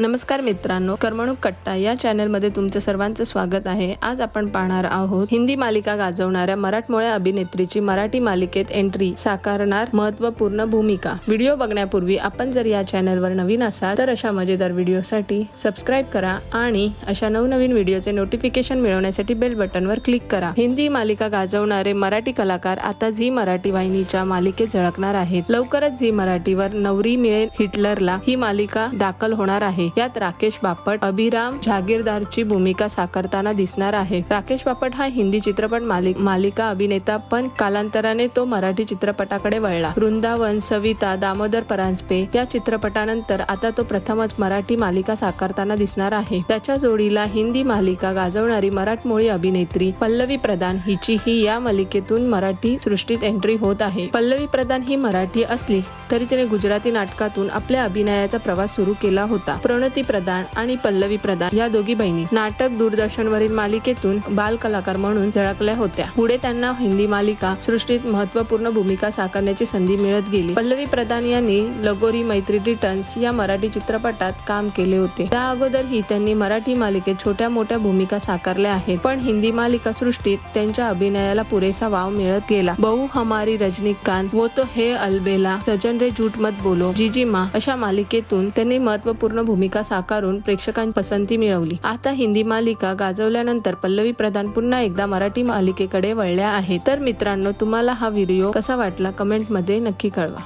नमस्कार मित्रांनो करमणूक कट्टा या चॅनलमध्ये तुमचं सर्वांचं स्वागत आहे. आज आपण पाहणार आहोत हिंदी मालिका गाजवणाऱ्या मराठमोळ्या अभिनेत्रीची मराठी मालिकेत एंट्री साकारणार महत्त्वपूर्ण भूमिका. व्हिडिओ बघण्यापूर्वी आपण जर या चॅनलवर नवीन असाल तर अशा मजेदार व्हिडिओसाठी सबस्क्राईब करा आणि अशा नवनवीन व्हिडिओचे नोटिफिकेशन मिळवण्यासाठी बेल बटनवर क्लिक करा. हिंदी मालिका गाजवणारे मराठी कलाकार आता झी मराठी वाहिनीच्या मालिकेत झळकणार आहेत. लवकरच झी मराठीवर नवरी मिळेल हिटलरला. ही मालिका दाखल होणार आहे. यात राकेश बापट अभिराम जहागीरदारची भूमिका साकारताना दिसणार आहे. राकेश बापट हा हिंदी चित्रपट मालिक मालिका अभिनेता पण कालांतराने तो मराठी चित्रपटाकडे वळला. वृंदावन सविता दामोदर परांजपे या चित्रपटानंतर आता तो प्रथमच मराठी मालिका साकारताना दिसणार आहे. त्याच्या जोडीला हिंदी मालिका गाजवणारी मराठमोळी अभिनेत्री पल्लवी प्रधान हिची ही या मालिकेतून मराठी सृष्टीत एंट्री होत आहे. पल्लवी प्रधान ही मराठी असली तरी तिने गुजराती नाटकातून आपल्या अभिनयाचा प्रवास सुरू केला होता. प्रणती प्रधान आणि पल्लवी प्रधान या दोघी बहिणी नाटक दूरदर्शनवरील मालिकेतून बाल कलाकार म्हणून झळकल्या होत्या. पुढे त्यांना हिंदी मालिका सृष्टीत महत्त्वपूर्ण भूमिका साकारण्याची संधी मिळत गेली. पल्लवी प्रधान यांनी लगोरी मैत्री रिटर्न्स या मराठी चित्रपटात काम केले होते. त्या अगोदरही त्यांनी मराठी मालिकेत छोट्या मोठ्या भूमिका साकारल्या आहेत. पण हिंदी मालिका सृष्टीत त्यांच्या अभिनयाला पुरेसा वाव मिळत गेला. बहु हमारी रजनीकांत वो तो हे अलबेला सजन रे झूठ मत बोलो जिजिमा अशा मालिकेतून त्यांनी महत्त्वपूर्ण भूमिका भूमिका साकारून प्रेक्षकांची पसंती मिळवली. आता हिंदी मालिका गाजवल्यानंतर पल्लवी प्रधान पुन्हा एकदा मराठी मालिकेकडे वळल्या आहेत. तर मित्रांनो तुम्हाला हा व्हिडिओ कसा वाटला? कमेंटमध्ये नक्की कळवा.